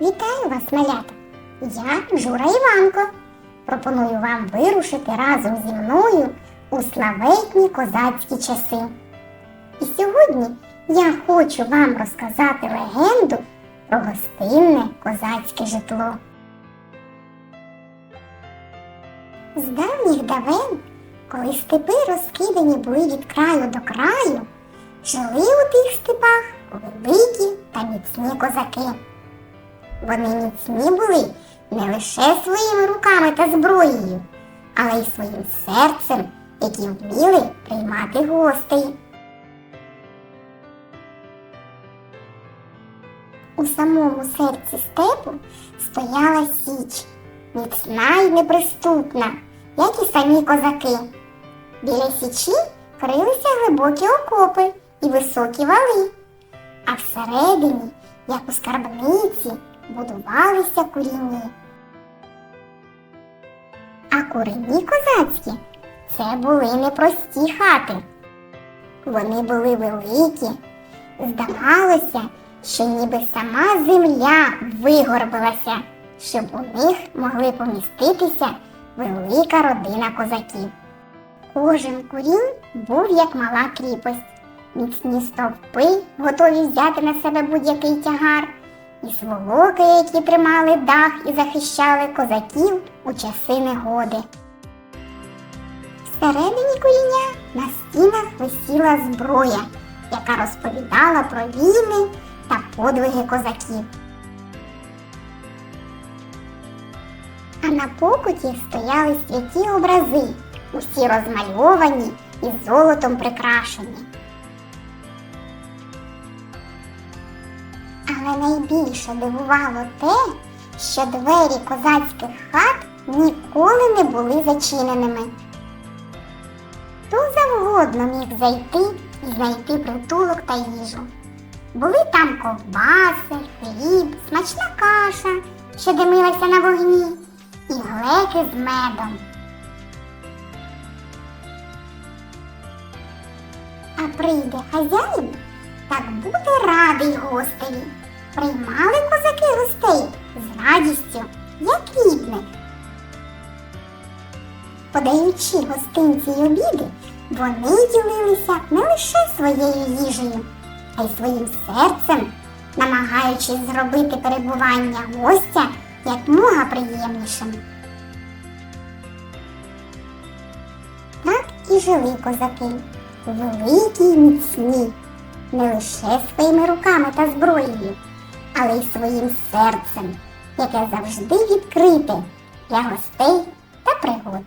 Вітаю вас, малята! Я Жура Іванко. Пропоную вам вирушити разом зі мною у славетні козацькі часи. І сьогодні я хочу вам розказати легенду про гостинне козацьке житло. З давніх давен, коли степи розкидані були від краю до краю, жили у тих степах великі та міцні козаки. Вони міцні були не лише своїми руками та зброєю, але й своїм серцем, які вміли приймати гостей. У самому серці степу стояла січ, міцна й неприступна, як і самі козаки. Біля січі крилися глибокі окопи і високі вали, а всередині, як у скарбниці, будувалися курінні. А курені козацькі це були непрості хати. Вони були великі. Здавалося, що ніби сама земля вигорбилася, щоб у них могли поміститися велика родина козаків. Кожен курінь був як мала кріпость, міцні стовпи, готові взяти на себе будь-який тягар, і сволоки, які тримали дах і захищали козаків у часи негоди. Всередині куріння на стінах висіла зброя, яка розповідала про війни та подвиги козаків. А на покуті стояли святі образи, усі розмальовані і золотом прикрашені. Але найбільше дивувало те, що двері козацьких хат ніколи не були зачиненими. Хто завгодно міг зайти і знайти притулок та їжу. Були там ковбаси, хліб, смачна каша, що димилася на вогні, і глеки з медом. А прийде хазяїн, так буде радий гостеві. Приймали козаки гостей з радістю, як рідних. Подаючи гостинці й обіди, вони ділилися не лише своєю їжею, а й своїм серцем, намагаючись зробити перебування гостя якмога приємнішим. Так і жили козаки, великі й міцні, не лише своїми руками та зброєю, але й своїм серцем, яке завжди відкрите для гостей та пригод.